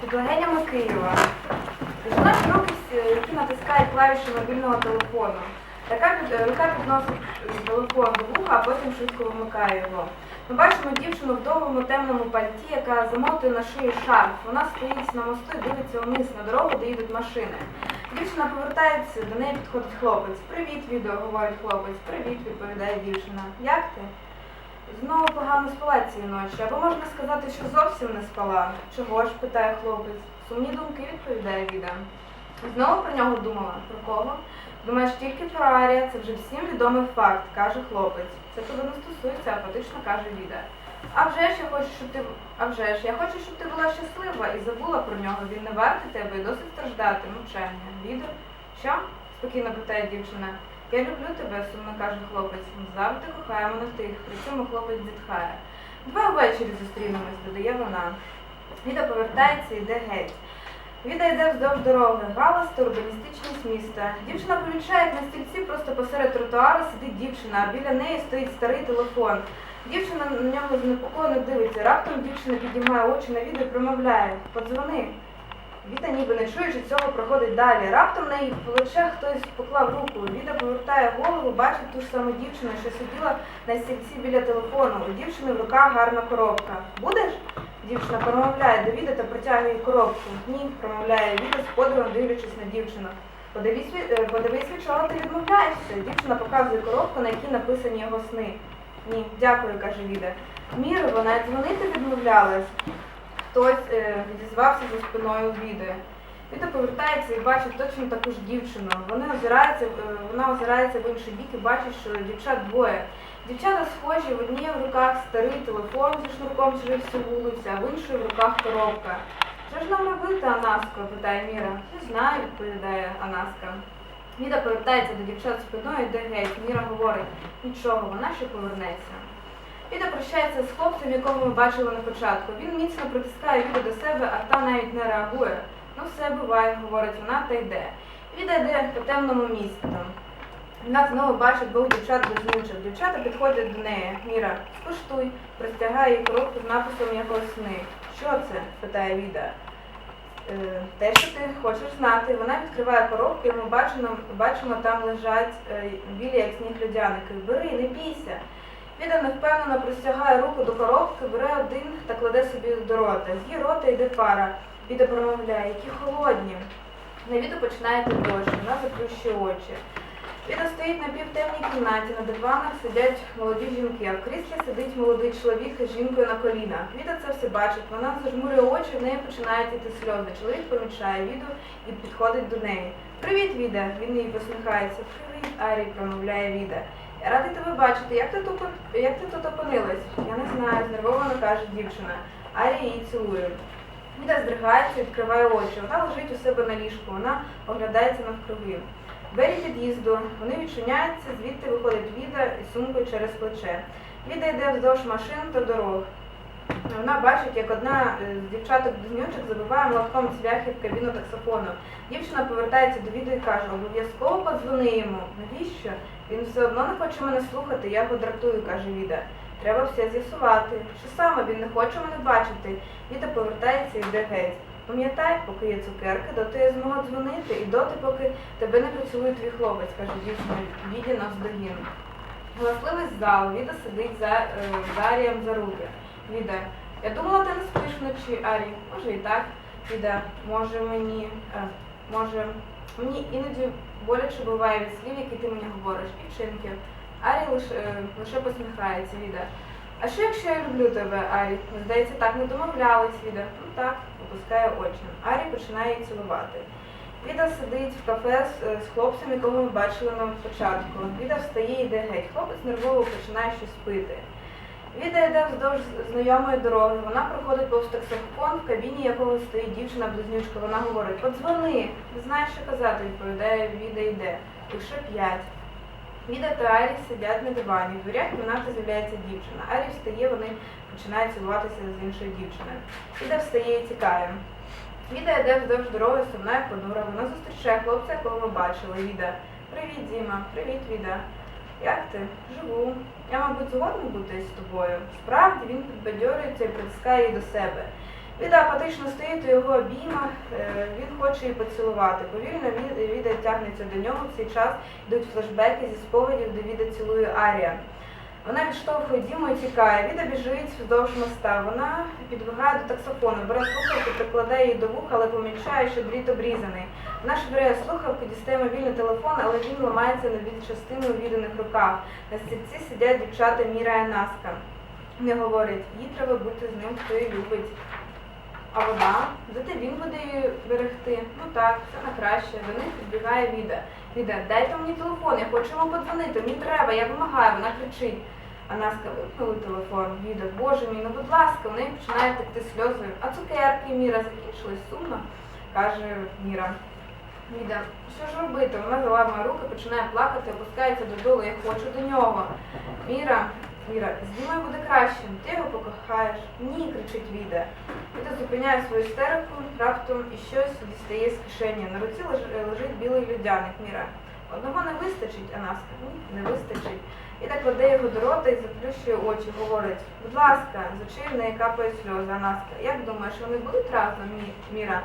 Під легенями Києва. Жена руки, які натискають клавіші мобільного телефону. Така рука підносить телефон до вуха, а потім швидко вимикає його. Ми бачимо дівчину в довгому темному пальті, яка замотує на шиї шарф. Вона стоїть на мосту і дивиться вниз на дорогу, де їдуть машини. Дівчина повертається, до неї підходить хлопець. Привіт, відео, говорить хлопець. Привіт, відповідає дівчина. Як ти? Знову погано спала цієї ночі, або можна сказати, що зовсім не спала. Чого ж? питає хлопець. Сумні думки, відповідає Віда. Знову про нього думала. Про кого? Думаєш тільки про Арія, це вже всім відомий факт, каже хлопець. Це тебе не стосується, апатично каже Віда. А вже ж я хочу, щоб ти а вже ж я хочу, щоб ти була щаслива і забула про нього. Він не вартий тебе і досить страждати. Мовчання. Віда? Що? спокійно питає дівчина. Я люблю тебе, сумно каже хлопець. Завжди кохаємо на тих. При цьому хлопець зітхає. Два ввечері зустрінемось, додає вона. Віда повертається і йде геть. Віда йде вздовж дороги, галас та урбаністичність міста. Дівчина помічає, як на стільці просто посеред тротуару сидить дівчина, а біля неї стоїть старий телефон. Дівчина на нього занепокоєно дивиться. Раптом дівчина підіймає очі на відео і промовляє Подзвони. Віда ніби не чуючи цього, проходить далі. Раптом на її плече хтось поклав руку. Віда повертає голову, бачить ту ж саму дівчину, що сиділа на стільці біля телефону. У дівчини в руках гарна коробка. Будеш? Дівчина промовляє до Віда та протягує коробку. Ні, промовляє Віда з подивом дивлячись на дівчину. Подивись, е, подивись, від чого ти відмовляєшся. Дівчина показує коробку, на якій написані його сни. Ні, дякую, каже Віда. Міро, вона дзвонити відмовлялась. Хтось е, відізвався за спиною Віди. Віда повертається і бачить точно таку ж дівчину. Вони озираються, е, вона озирається в інший бік і бачить, що дівчат двоє. Дівчата схожі, в одній в руках старий телефон зі шнурком через всю вулицю, а в іншої в руках коробка. Що ж нам робити, Анаско? питає Міра. Не знаю, відповідає Анаска. Віда повертається до дівчат спиною йде геть. Міра говорить, нічого, вона ще повернеться. Віда прощається з хлопцем, якого ми бачили на початку. Він міцно притискає Віду до себе, а та навіть не реагує. Ну все буває, говорить вона та йде. Віда йде по темному місту. Вона знову бачить двох дівчат близнючих. Дівчата підходять до неї. Міра, скуштуй, простягає їй коробку з написом його сни. Що це? питає Віда. «Е, Те, що ти хочеш знати. Вона відкриває коробку, і ми бачимо, бачимо там лежать е, білі, як сніг людяники. Бери, не бійся. Віда невпевнено простягає руку до коробки, бере один та кладе собі до рота. З її рота йде пара. Віда промовляє, які холодні. На віду починає дощ, вона заплющує очі. Віда стоїть на півтемній кімнаті, на диванах сидять молоді жінки, а в кріслі сидить молодий чоловік із жінкою на колінах. Віда це все бачить, вона зажмурює очі, в неї починають іти сльози. Чоловік помічає Віду і підходить до неї. Привіт, Віда! Він їй посміхається. Привіт, Арі, промовляє Віда. Радий тебе бачити. Як ти тут як ти тут опинилась? Я не знаю, знервовано каже дівчина. Арі її цілує. Віда здригається, відкриває очі. Вона лежить у себе на ліжку, вона оглядається навкруги. Двері під'їзду, вони відчиняються, звідти виходить Віда із сумкою через плече. Віда йде вздовж машин та дорог. Вона бачить, як одна е, з дівчаток близнючок забиває молотком цвяхи в кабіну таксофону. Дівчина повертається до відео і каже, обов'язково подзвони йому. Навіщо? Він все одно не хоче мене слухати, я його дратую, каже Віда. Треба все з'ясувати. Що саме він не хоче мене бачити? Віда повертається і йде геть. Пам'ятай, поки є цукерки, доти я змогу дзвонити, і доти, поки тебе не поцілує твій хлопець, каже дівчина Віді навздогін. Галасливий зал, Віда сидить за, е, за Арієм за руки. Віда, я думала, ти не спиш вночі, Арі. Може і так. Віда, може мені, е, може, мені іноді боляче буває від слів, які ти мені говориш, і вчинків. Арі лише, е, лише посміхається, Віда. А що якщо я люблю тебе, Арі? Здається, так не домовлялись, Віда. Ну так, опускає очі. Арі починає її цілувати. Віда сидить в кафе з, е, з хлопцем, якого ми бачили на початку. Віда встає і йде геть. Хлопець нервово починає щось пити. Віда йде вздовж знайомої дороги. Вона проходить повз таксофон, в кабіні якого стоїть дівчина-близнючка. Вона говорить, подзвони, не знає, що казати, відповідає Віда йде. Лише п'ять. Віда та Арі сидять на дивані. В дверях кімнати з'являється дівчина. Арі встає, вони починають цілуватися з іншою дівчиною. Віда встає і тікає. Віда йде вздовж дороги, сумна і понура. Вона зустрічає хлопця, якого ми бачили. Віда. Привіт, Діма. Привіт, Віда. Як ти? Живу. Я, мабуть, згодна бути з тобою. Справді він підбадьорюється і притискає її до себе. Віда апатично стоїть у його обіймах, е, він хоче її поцілувати. Повільно Віда тягнеться до нього. В цей час йдуть флешбеки зі спогадів, де Віда цілує Арія. Вона відштовхує Діму і тікає. Віда біжить вздовж моста. Вона підбігає до таксофону, бере слухавку, прикладає її до вуха, але помічає, що дріт обрізаний. Вона швиряє слухавку, дістає мобільний телефон, але він ламається на від частини у відданих руках. На стільці сидять дівчата Міра і Наска. Не говорить, їй треба бути з ним, хто її любить. А вода? Зате він буде берегти. Ну так, це на краще. До них підбігає Віда. Віда, дайте мені телефон, я хочу вам подзвонити, мені треба, я вимагаю, вона кричить. А Наска вимкнули телефон. Віда, боже мій, ну будь ласка, в неї починає текти сльози. А цукерки Міра закінчились сумно, каже Міра. Віда, що ж робити? Вона заламує руки, починає плакати, опускається додолу, я хочу до нього. Міра, Міра, з Дімою буде краще, ти його покохаєш. Ні, кричить Віда. Віда зупиняє свою істерику, раптом і щось дістає з кишені. На руці леж- лежить білий людяник Міра. Одного не вистачить, а ні, не вистачить. І так кладе його до рота і заплющує очі, говорить, будь ласка, з очей неї капає сльози, а Наска, як думаєш, вони будуть разом, Мі- Міра?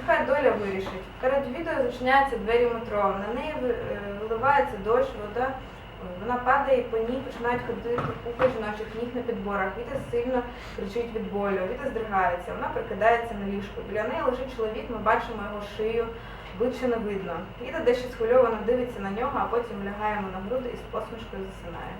Нехай доля вирішить. Перед відео зачиняються двері метро. На неї е, виливається дощ, вода. Вона падає по ній починають ходити купи жіночих ніг на підборах. Віта сильно кричить від болю. Віта здригається. Вона прикидається на ліжку. Біля неї лежить чоловік, ми бачимо його шию, обличчя не видно. Віта дещо схвильовано дивиться на нього, а потім лягає йому на груди і з посмішкою засинає.